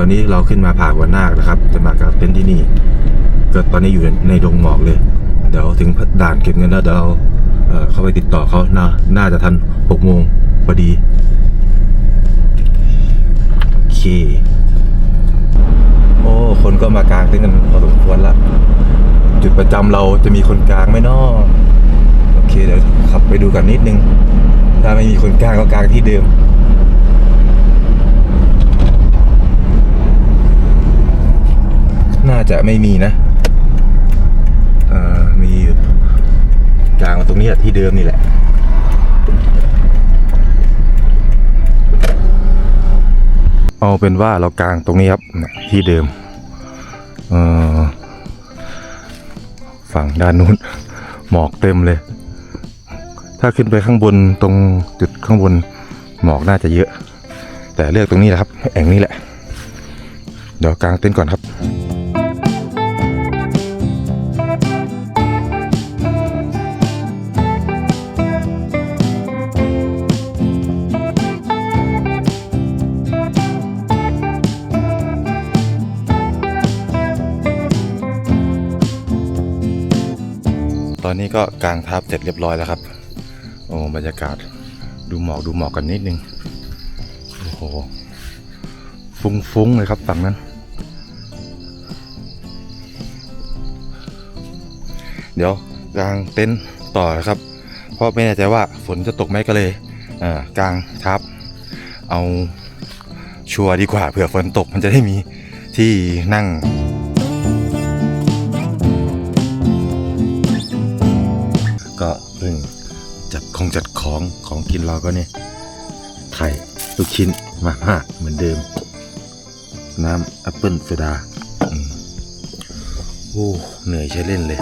อนนี้เราขึ้นมาผาหัวนาคนะครับ จะมากางเต็นที่นี่ก็ตอนนี้อยู่ในดงหมอกเลย เดี๋ยวถึงด่านเก็บเงินแล้วเดี๋ยวเราเข้าไปติดต่อเขาน่าน่าจะทันหกโมงพอดีโอเค โอ้ คนก็มากางเต็นท์กันพอสมควรละจุดประจำเราจะมีคนกลางไหมนาะโอเคเดี๋ยวขับไปดูกันนิดนึง ถ้าไม่มีคนกลางก็กลางที่เดิม น่า จะไม่มีนะเอ่อมีอยู่กลางมาตรงนี้ที่เดิมนี่แหละ เอาเป็นว่าเรากลางตรงนี้ครับที่เดิมเออฝั่งด้านนู้นหมอกเต็มเลย ถ้าขึ้นไปข้างบนตรงจุดข้างบนหมอกน่าจะเยอะ แต่เลือกตรงนี้แหละครับ แอ่งนี้แหละ เดี๋ยวกางเต็นท์ก่อนครับ อนนี้ก็กางทับเสร็จเรียบร้อยแล้วครับ โอ้บรรยากาศดูหมอกดูหมอกกันนิดนึง โอ้โห ฟุ้งๆเลยครับฝั่งนั้น เดี๋ยวกางเต็นท์ต่อนะครับ เพราะไม่แน่ใจว่าฝนจะตกไหมก็เลยอ่ากางทับ เอาชัวร์ดีกว่าเผื่อฝนตกมันจะได้มีที่นั่ง พิ่งจัดของจัดของของกินเราก็เนี่ยไข่ลูกชิ้นมาม่าเหมือนเดิม น้ำแอปเปิลโซดาโอ้เหนื่อยใช้เล่นเลย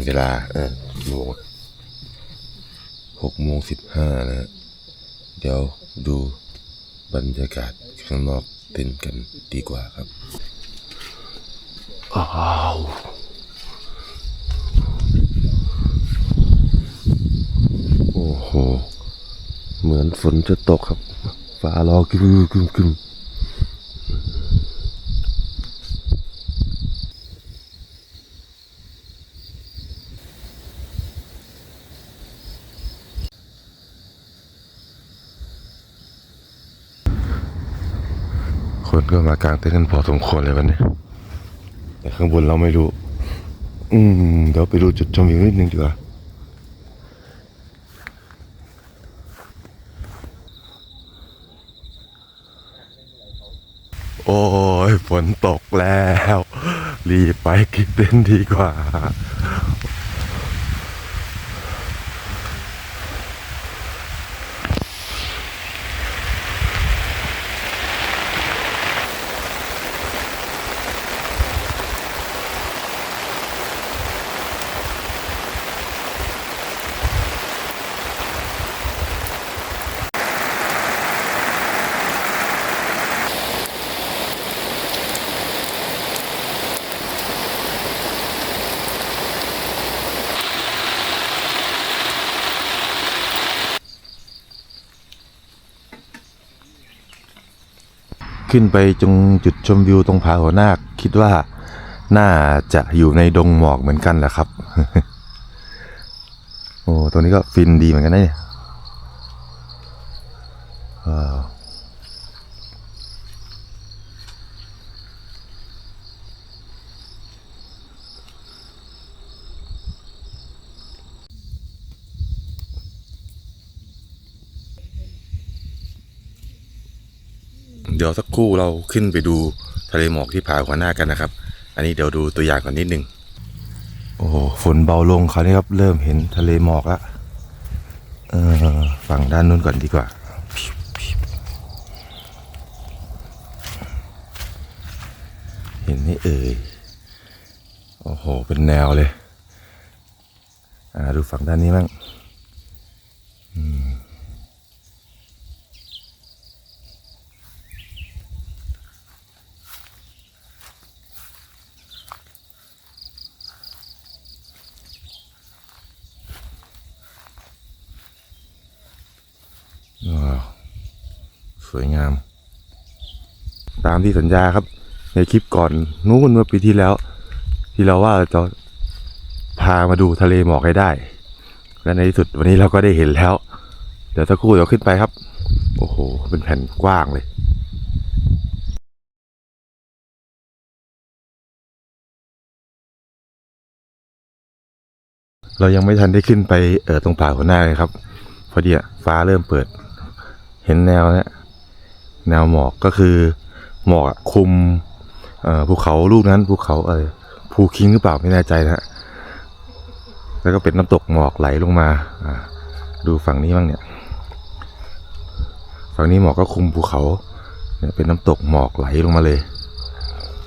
เป็นเวลาเออกี่โมงอะหกโมงสิบห้านะฮะเดี๋ยวดูบรรยากาศข้างนอกเต็นท์กันดีกว่าครับอ้าวโอ้โห เหมือนฝนจะตกครับ ฟ้าร้องกึมกึมกึม นก็มากางเต็นท์กันพอสมควรเลยวันนี้ แต่ข้างบนเราไม่รู้ อืมเดี๋ยวไปดูจุดชมวิวนิดนึงดีกว่าโอ้ยฝนตกแล้ว รีบไปกินเต็นท์ดีกว่า ขึ้นไปจงจุดชมวิวตรงผาหัวนาคคิดว่าน่าจะอยู่ในดงหมอกเหมือนกันแหละครับ โอ้ตรงนี้ก็ฟินดีเหมือนกันนะเนี่ย เดี๋ยวสักครู่เราขึ้นไปดูทะเลหมอกที่ผาหัวหน้ากันนะครับ อันนี้เดี๋ยวดูตัวอย่างก่อนนิดนึง โอ้โหฝนเบาลงคราวนี้ครับเริ่มเห็นทะเลหมอกล้วเออฝั่งด้านนู้นก่อนดีกว่า เห็นนี่เอ่ยโอ้โห เป็นแนวเลย อ่า ดูฝั่งด้านนี้บ้างอืมว้าว สวยงาม ตามที่สัญญาครับ ในคลิปก่อนนู้นเมื่อปีที่แล้ว ที่เราว่าเราจะพามาดูทะเลหมอกให้ได้ และในที่สุดวันนี้เราก็ได้เห็นแล้ว เดี๋ยวสักครู่เดี๋ยวขึ้นไปครับ โอ้โห เป็นแผ่นกว้างเลยเรายังไม่ทันได้ขึ้นไปเออตรงป่าหัวหน้าเลยครับ พอดีฟ้าเริ่มเปิด เห็นแนวเนี้ย แนวหมอกก็คือหมอกคุมภูเขาลูกนั้นภูเขาเออภูคิงหรือเปล่าไม่แน่ใจนะฮะแล้วก็เป็นน้ำตกหมอกไหลลงมาดูฝั่งนี้บ้างเนี่ยฝั่งนี้หมอกก็คุมภูเขาเนี่ยเป็นน้ำตกหมอกไหลลงมาเลย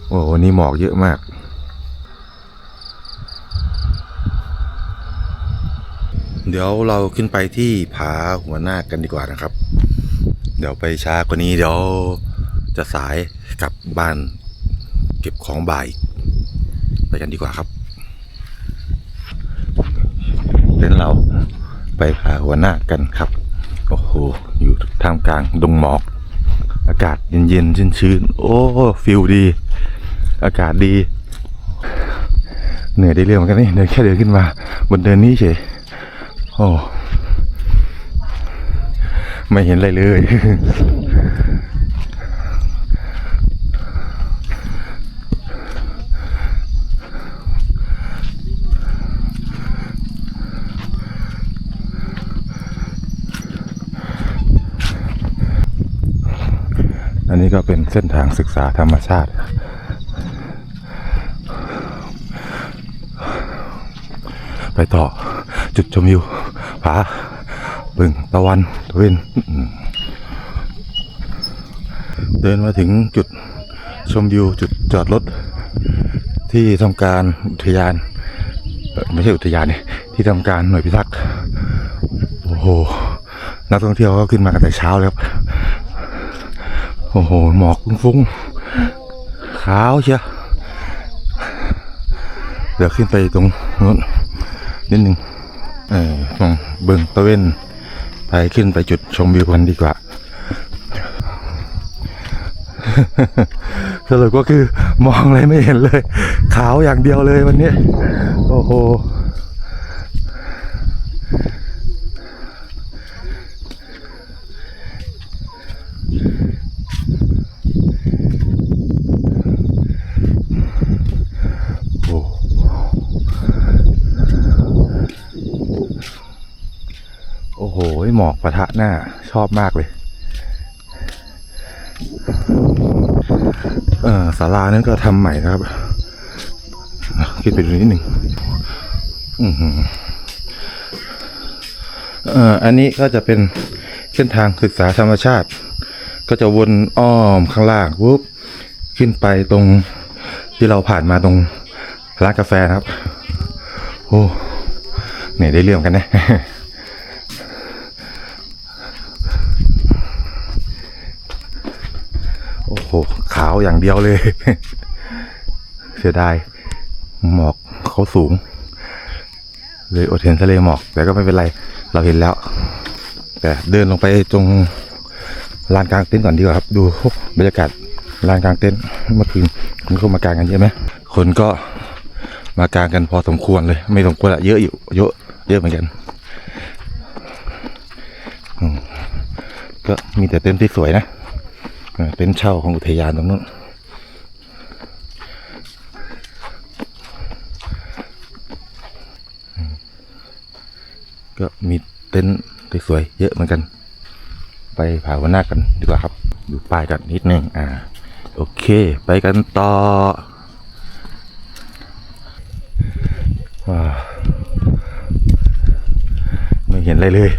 โอ้วันนี้หมอกเยอะมากเดี๋ยวเราขึ้นไปที่ผาหัวหน้ากันดีกว่านะครับ เดี๋ยวไปช้ากว่านี้เดี๋ยวจะสายกลับบ้านเก็บของบ่ายไปกันดีกว่าครับเล่นเราไปผาหัวหน้ากันครับ โอ้โห อยู่ท่ามกลางดงหมอก อากาศเย็นๆ ชื้นๆ โอ้ ฟิลดี อากาศดี เหนื่อยได้เรื่องเหมือนกันนี่เดินแค่เดินขึ้นมา บนเดินนี้เฉย โอ้ ไม่เห็นอะไรเลย อันนี้ก็เป็นเส้นทางศึกษาธรรมชาติไปต่อจุดชมวิวผา บึงตะวันตะเวนเดินมาถึงจุดชมวิวจุดจอดรถ ที่ทำการอุทยาน ไม่ใช่อุทยานเนี่ยที่ทำการหน่วยพิทักษ์โอ้โหนักท่องเที่ยวก็ขึ้นมากันแต่เช้าแล้วครับโอ้โหหมอกฟุ้งขาวเชียวเดี๋ยวขึ้นไปตรงนู้นนิดนึงเออมองเบิ่งตะเวน ไปขึ้นไปจุดชมวิวกันดีกว่า สรุปก็คือมองอะไรไม่เห็นเลย ขาวอย่างเดียวเลยวันนี้ โอ้โห โอ้ โอ้โหมอกปะทะหน้าชอบมากเลยเออศาลานั้นก็ทำใหม่นะครับคิดไปดูนิดหนึ่งอือเอออันนี้ก็จะเป็นเส้นทางศึกษาธรรมชาติ ก็จะวนอ้อมข้างล่างปุ๊บขึ้นไปตรงที่เราผ่านมาตรงร้านกาแฟนะครับ โอ้เนี่ยได้เรื่องกันนะ โอ้โห ขาวอย่างเดียวเลย เสียดายหมอกเขาสูง เลยอดเห็นทะเลหมอก แต่ก็ไม่เป็นไร เราเห็นแล้ว แต่เดินลงไปตรงลานกลางเต็นท์ก่อนดีกว่าครับ ดูบรรยากาศลานกลางเต็นท์เมื่อคืนคนเข้ามากางกันเยอะไหมคนก็มากางกันพอสมควรเลย ไม่สมควรอะเยอะอยู่เยอะเยอะเหมือนกันก็มีแต่เต็นท์ที่สวยนะ เป็นเช่าของอุทยานตรงนู้นก็มีเต็นท์สวยๆเยอะเหมือนกัน ไปผาวันนากันดีกว่าครับดูป้ายกันนิดนึงอ่า โอเค ไปกันต่อว้าไม่เห็นอะไรเลย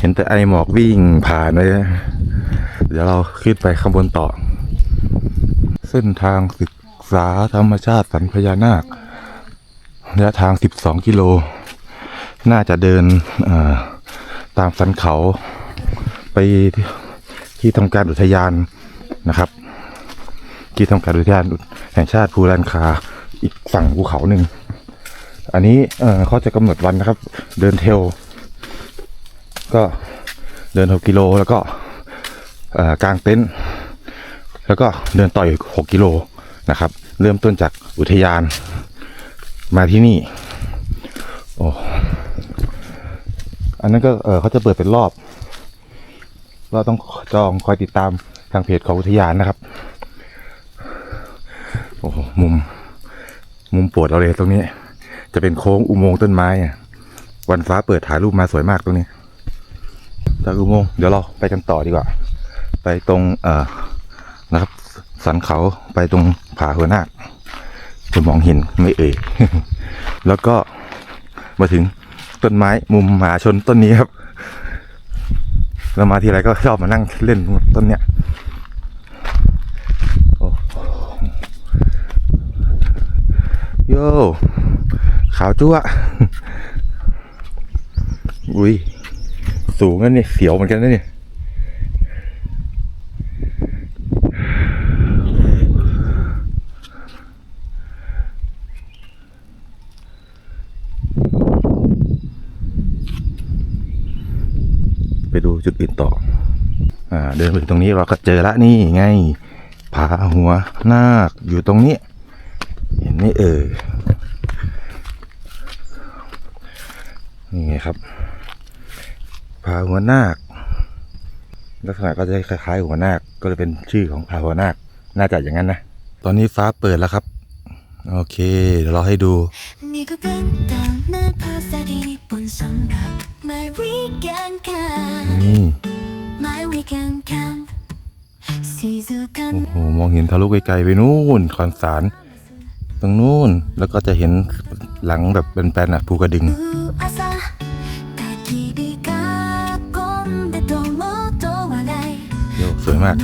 เห็นแต่ไอหมอกวิ่งผ่านไปนะเดี๋ยวเราขึ้นไปข้างบนต่อ เส้นทางศึกษาธรรมชาติสันพญานาคระยะทาง 12 กิโล น่าจะเดินตามสันเขาไปที่ทำการอุทยานนะครับ ที่ทำการอุทยานแห่งชาติภูแลนคาอีกฝั่งภูเขาหนึ่ง อันนี้เขาจะกำหนดวันนะครับ เดินเทล ก็เดิน 6 กิโลแล้วก็กางเต็นท์แล้วก็เดินต่ออีก6กิโลนะครับ เริ่มต้นจากอุทยานมาที่นี่โอ้อันนั้นก็เเขาจะเปิดเป็นรอบ เราต้องจองคอยติดตามทางเพจของอุทยานนะครับ โอ้โหมุม มุมปวดเราเลยตรงนี้ จะเป็นโค้งอุโมงค์ต้นไม้อะวันฟ้าเปิดถ่ายรูปมาสวยมากตรงนี้ จากอุโมงค์เดี๋ยวเราไปกันต่อดีกว่า ไปตรงเอ่อนะครับสันเขาไปตรงผาหัวนาคคุณมองเห็นไม่เอ่ยแล้วก็มาถึงต้นไม้มุมหมาชนต้นนี้ครับเรามาทีไรก็ชอบมานั่งเล่นต้นเนี้ยโอ้ย่ขาวจั่วอุ้ย สูงนั่นนี่เสียวเหมือนกันนะเนี่ยไปดูจุดอื่นต่อ อ่า เดินไปถึงตรงนี้เราก็เจอละนี่ไงผาหัวนาคอยู่ตรงนี้ เห็นไหมเออนี่ไงครับ ผาหัวนาคลักษณะก็จะคล้ายๆหัวนาคก็เลยเป็นชื่อของผาหัวนาคน่าจะอย่างนั้นนะ ตอนนี้ฟ้าเปิดแล้วครับ โอเค เดี๋ยวเราให้ดูโอ้โห มองเห็นทะลุไกลๆไปนู่นคอนสาร ตรงนู่นแล้วก็จะเห็นหลังแบบเป็แปลนๆอะภูกระดึง มาก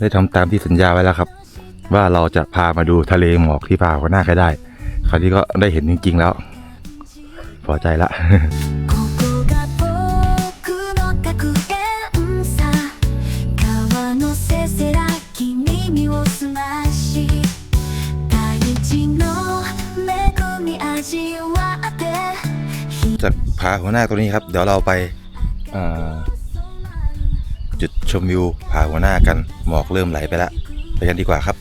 ได้ทำตามที่สัญญาไว้แล้วครับ ว่าเราจะพามาดูทะเลหมอกที่พาหัวหน้าใครได้ คราวนี้ก็ได้เห็นจริงๆแล้วพอใจละ ผาหัวหน้าตัวนี้ครับ เดี๋ยวเราไปจุดชมวิวผาหัวหน้ากันหมอกเริ่มไหลไปแล้วไปกันดีกว่าครับ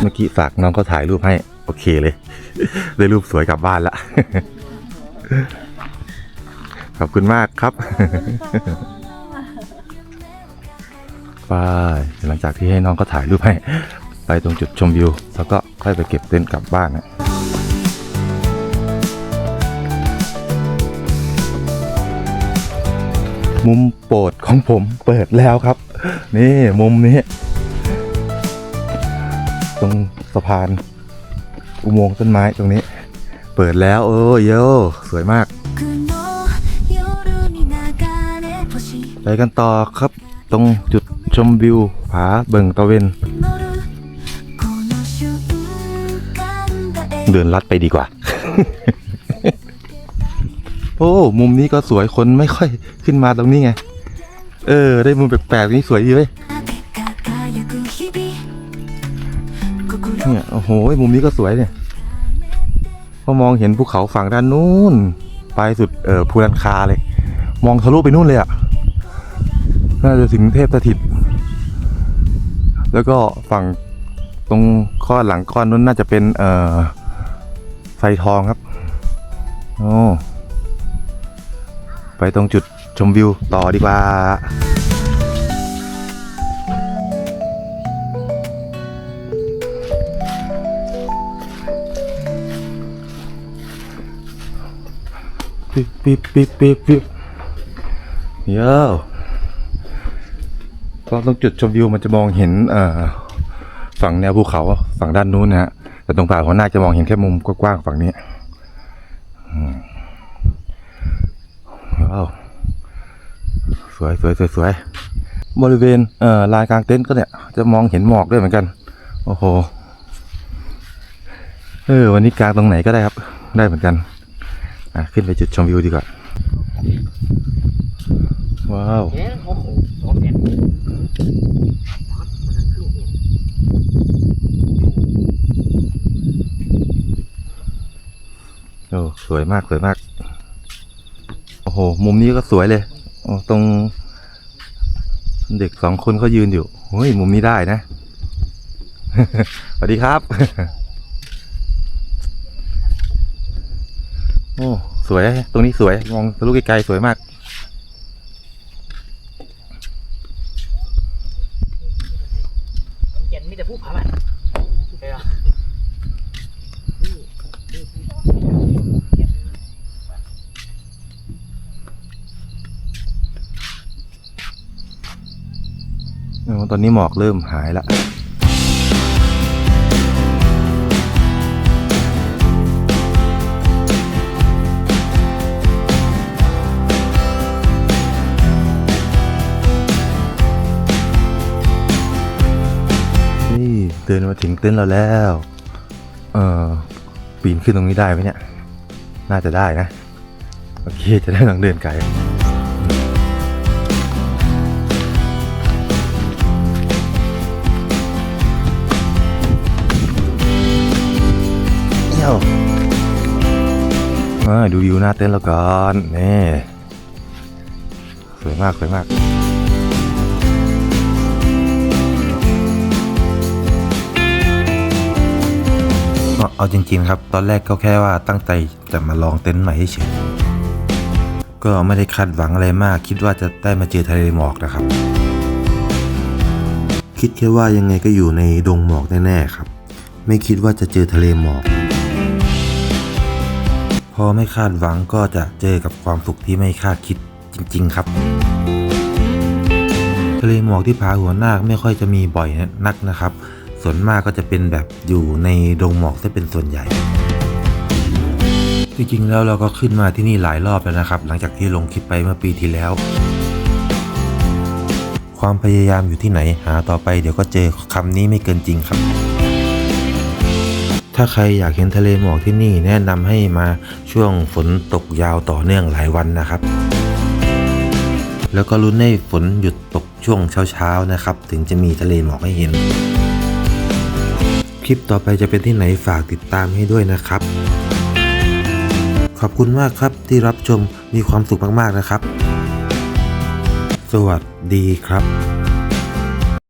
เมื่อกี้ฝากน้องเขาถ่ายรูปให้ โอเคเลย ได้รูปสวยกลับบ้านละขอบคุณมากครับไปหลังจากที่ให้น้องเขาถ่ายรูปให้ ไปตรงจุดชมวิว แล้วก็ค่อยไปเก็บเต็นท์กลับบ้านนะ มุมโปรดของผมเปิดแล้วครับ นี่มุมนี้ ตรงสะพาน อุโมงค์ต้นไม้ตรงนี้ เปิดแล้วโอ้ยโยสวยมากไปกันต่อครับ ตรงจุดชมวิวผาเบิ่งตะเวนเดินลัดไปดีกว่า โอ้ มุมนี้ก็สวยคนไม่ค่อยขึ้นมาตรงนี้ไง เออ ได้มุมแปลกๆนี่สวยดีเว้ยเนี่ยโอ้โหมุมนี้ก็สวยเนี่ยพอมองเห็นภูเขาฝั่งด้านนู้นไปสุดเออภูรันคาเลย มองทะลุไปนู่นเลยอะ่ะน่าจะถึงเทพสถิต แล้วก็ฝั่งตรงข้อหลังก้อนนู้นน่าจะเป็นเออไฟทองครับ โอ้ ไปตรงจุดชมวิวต่อดีกว่าปิ๊บปิ๊บปิ๊บปิ๊บปิ๊บโย่ก็ตรงจุดชมวิวมันจะมองเห็นเอ่อฝั่งแนวภูเขาฝั่งด้านนู้นนะฮะแต่ตรงป่าหัวหน้าจะมองเห็นแค่มุมกว้างๆฝั่งนี้อืมว้าว สวยสวยสวยสวยบริเวณเอ่อลานกลางเต็นท์ก็เนี่ย จะมองเห็นหมอกด้วยเหมือนกัน โอ้โหเออวันนี้กลางตรงไหนก็ได้ครับ ได้เหมือนกัน อะขึ้นไปจุดชมวิวดีกว่าว้าวโอ้สวยมากสวยมาก โอ้โห มุมนี้ก็สวยเลย ตรงเด็กสองคนเขายืนอยู่เฮ้ยมุมนี้ได้นะ สวัสดีครับ โอ้ สวย ตรงนี้สวย มองทะลุไกลๆสวยมาก เย็นมีแต่ผู้พามันเออ โอนนี้หมอกเริ่มหายละนี่เดินมาถึงเต็นท์เราแล้ว เออปีนขึ้นตรงนี้ได้ไหมเนี่ย น่าจะได้นะ โอเค จะได้ไม่ต้องเดินไกล มาดูวิวหน้าเต็นท์เราก่อนนี่สวยมากสวยมากเอาจริงๆครับ ตอนแรกก็แค่ว่าตั้งใจจะมาลองเต็นท์ใหม่เฉยก็ไม่ได้คาดหวังอะไรมาก คิดว่าจะได้มาเจอทะเลหมอกนะครับ คิดแค่ว่ายังไงก็อยู่ในดงหมอกแน่ๆครับ ไม่คิดว่าจะเจอทะเลหมอก อไม่คาดหวังก็จะเจอกับความสุขที่ไม่คาดคิดจริง ๆ ครับ ทะเลหมอกที่ผาหัวนาคไม่ค่อยจะมีบ่อยนักนะครับ ส่วนมากก็จะเป็นแบบอยู่ในดงหมอกซะเป็นส่วนใหญ่ จริงๆแล้วเราก็ขึ้นมาที่นี่หลายรอบแล้วนะครับ หลังจากที่ลงคลิปไปเมื่อปีที่แล้ว ความพยายามอยู่ที่ไหนหาต่อไปเดี๋ยวก็เจอคำนี้ไม่เกินจริงครับ ถ้าใครอยากเห็นทะเลหมอกที่นี่แนะนำให้มาช่วงฝนตกยาวต่อเนื่องหลายวันนะครับ แล้วก็ลุ้นให้ฝนหยุดตกช่วงเช้าๆนะครับ ถึงจะมีทะเลหมอกให้เห็น คลิปต่อไปจะเป็นที่ไหนฝากติดตามให้ด้วยนะครับ ขอบคุณมากครับที่รับชมมีความสุขมากๆนะครับ สวัสดีครับ